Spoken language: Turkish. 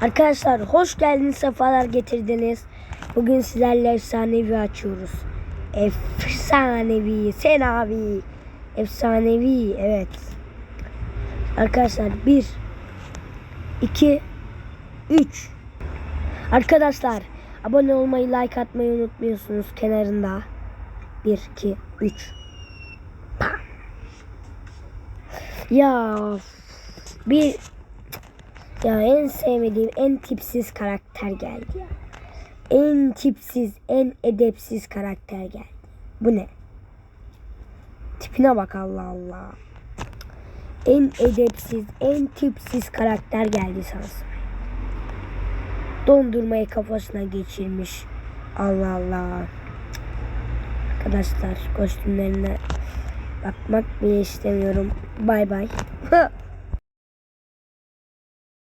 Arkadaşlar hoş geldiniz, sefalar getirdiniz. Bugün sizlerle efsanevi açıyoruz. Efsanevi, sen abi. Efsanevi, evet. Arkadaşlar 1 2 3 Arkadaşlar abone olmayı, like atmayı unutmuyorsunuz kenarında. 1 2 3 Ya bir ya en sevmediğim en tipsiz karakter geldi ya. En tipsiz, en edepsiz karakter geldi. Bu ne? Tipine bak Allah Allah. En edepsiz, en tipsiz karakter geldi sanırsam. Dondurmayı kafasına geçirmiş. Allah Allah. Arkadaşlar kostümlerine bakmak bile istemiyorum. Bay bay.